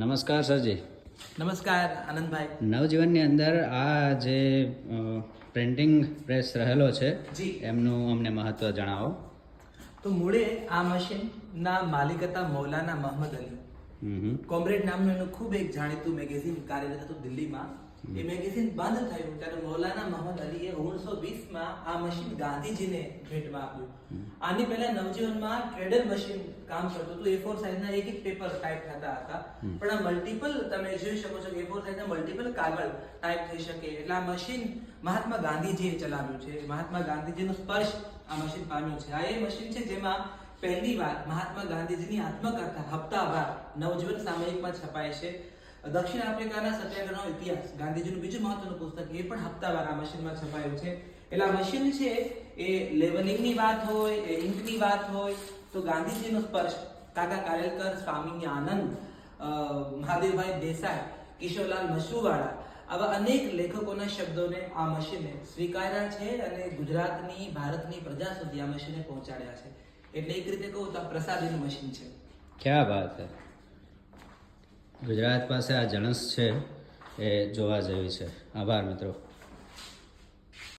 નમસ્કાર સરજી નમસ્કાર આનંદભાઈ નવજીવનની અંદર આ જે પ્રિન્ટિંગ પ્રેસ રહેલો છે. એમનું અમને મહત્વ જણાવો તો મૂળે આ મશીનના માલિક હતા મૌલાના મહમદ અલી. કોમ્રેડ નામનું એનું ખૂબ એક જાણીતું મેગેઝિન કાર્યરત હતું દિલ્હીમાં. એ મેગેઝિન બંધ થયું ત્યારે મૌલાના મહમદ અલીએ ઓગણીસો વીસમાં આ મશીન ગાંધીજીને ભેટમાં આપ્યું. આની પહેલા નવજીવનમાં ટ્રેડર મશીન કામ કરતું હતું. એ ફોર સાઇઝના એક એક પેપર ટાઈપ થતા હતા. પણ આ મલ્ટિપલ તમે જોઈ શકો છો કે એ ફોર સાઇઝના મલ્ટિપલ કાગળ ટાઈપ થઈ શકે. એટલે આ મશીન મહાત્મા ગાંધીજીએ ચલાવ્યું છે. મહાત્મા ગાંધીજીનો સ્પર્શ આ મશીન પામ્યું છે. આ એ મશીન છે જેમાં પહેલી વાર મહાત્મા ગાંધીજીની આત્મકથા, હપ્તાવાર, નવજીવન સામયિકમાં છપાય છે. દક્ષિણ આફ્રિકાના સત્યાગ્રહનો ઇતિહાસ, ગાંધીજીનું બીજું મહત્વનું પુસ્તક એ પણ હપ્તાવાર આ મશીનમાં છપાયું છે. એટલે આ મશીન છે, એ લેવલિંગની વાત હોય, એ ઇંકની વાત હોય, તો ગાંધીજીનો સ્પર્શ કાકા કારેલકર સ્વામી આનંદ મહાદેવભાઈ દેસાઈ, કિશોરલાલ મશુવાળા આવા અનેક લેખકોના શબ્દોને આ મશીને સ્વીકાર્યા છે અને ગુજરાતની, ભારતની પ્રજા સુધી આ મશીને પહોંચાડ્યા છે. એટલે એક રીતે કહું તો પ્રસાદીનું મશીન છે. ક્યાં વાત છે ગુજરાત પાસે આ જણસ છે એ જોવા જેવી છે. આભાર મિત્રો.